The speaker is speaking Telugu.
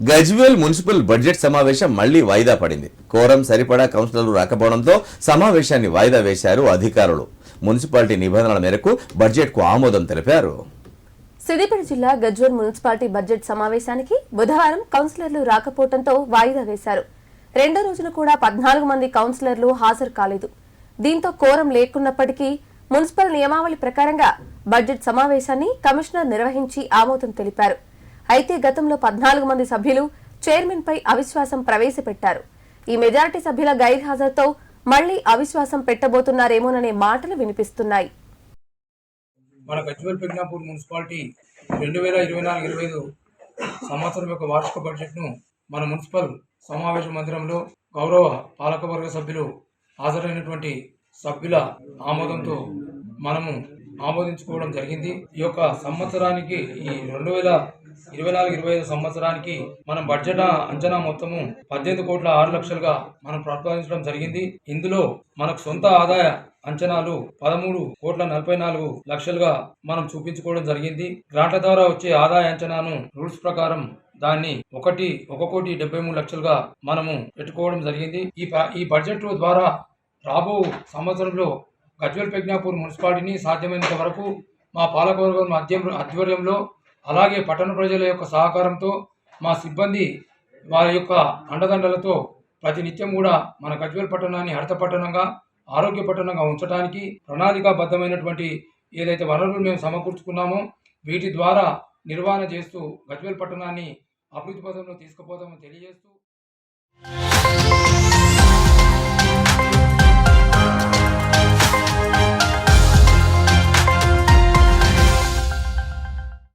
గజ్వేల్ మున్సిపల్ బడ్జెట్ సమావేశం మళ్ళీ వాయిదా పడింది. కోరం సరిపడా కౌన్సిలర్లు రాకపోవడంతో సమావేశాన్ని వాయిదా వేశారు అధికారులు. మున్సిపాలిటీ నిబంధనల మేరకు బడ్జెట్కు ఆమోదం తెలిపారు. సిద్దిపేట జిల్లా గజ్వేల్ మున్సిపాలిటీ బడ్జెట్ సమావేశానికి బుధవారం కౌన్సిలర్లు రాకపోవడంతో వాయిదా వేశారు. రెండో రోజున కూడా పద్నాలుగు మంది కౌన్సిలర్లు హాజరు కాలేదు. దీంతో కోరం లేకున్నప్పటికీ మున్సిపల్ నియమావళి ప్రకారంగా బడ్జెట్ సమావేశాన్ని కమిషనర్ నిర్వహించి ఆమోదం తెలిపారు. అయితే గతంలో పద్నాలుగు మంది సభ్యులు చైర్మన్ పై అవిశ్వాసం ప్రవేశపెట్టారు. ఈ మెజారిటీ సభ్యుల గైర్హాజరుతో మళ్ళీ అవిశ్వాసం పెట్టబోతున్నారేమోననే మాటలు వినిపిస్తున్నాయి. మన గజ్వేల్ పెగ్నాపూర్ మున్సిపాలిటీ రెండు వేల ఇరవై నాలుగు ఇరవై ఐదు సంవత్సరం యొక్క వార్షిక బడ్జెట్ను మన మున్సిపల్ సమావేశ మందిరంలో గౌరవ పాలకవర్గ సభ్యులు హాజరైనటువంటి సభ్యుల ఆమోదంతో మనము ఆమోదించుకోవడం జరిగింది. ఈ యొక్క సంవత్సరానికి ఈ రెండు వేల ఇరవై నాలుగు ఇరవై ఐదు సంవత్సరానికి మనం బడ్జెట్ అంచనా మొత్తము పద్దెనిమిది కోట్ల ఆరు లక్షలుగా మనం ప్రతిపాదించడం జరిగింది. ఇందులో మనకు సొంత ఆదాయ అంచనాలు పదమూడు కోట్ల నలభై నాలుగు లక్షలుగా మనం చూపించుకోవడం జరిగింది. గ్రాంట్ల ద్వారా వచ్చే ఆదాయ అంచనాను రూల్స్ ప్రకారం దాన్ని ఒకటి ఒక కోటి డెబ్బై మూడు లక్షలుగా మనము పెట్టుకోవడం జరిగింది. ఈ ప- ఈ బడ్జెట్ ద్వారా రాబో సంవత్సరంలో గజ్వల్ ప్రజ్ఞాపూర్ మున్సిపాలిటీని సాధ్యమైనంత వరకు మా పాలకవర్గం ఆధ్వర్యంలో అలాగే పట్టణ ప్రజల యొక్క సహకారంతో మా సిబ్బంది వారి యొక్క అండదండలతో ప్రతినిత్యం కూడా మన గజ్వల్ పట్టణాన్ని హరిత పట్టణంగా ఆరోగ్య పట్టణంగా ఉంచడానికి ప్రణాళికాబద్ధమైనటువంటి ఏదైతే వనరులు మేము సమకూర్చుకున్నామో వీటి ద్వారా నిర్వహణ చేస్తూ గజ్వల్ పట్టణాన్ని అభివృద్ధి పథంలో తీసుకుపోతామని తెలియజేస్తూ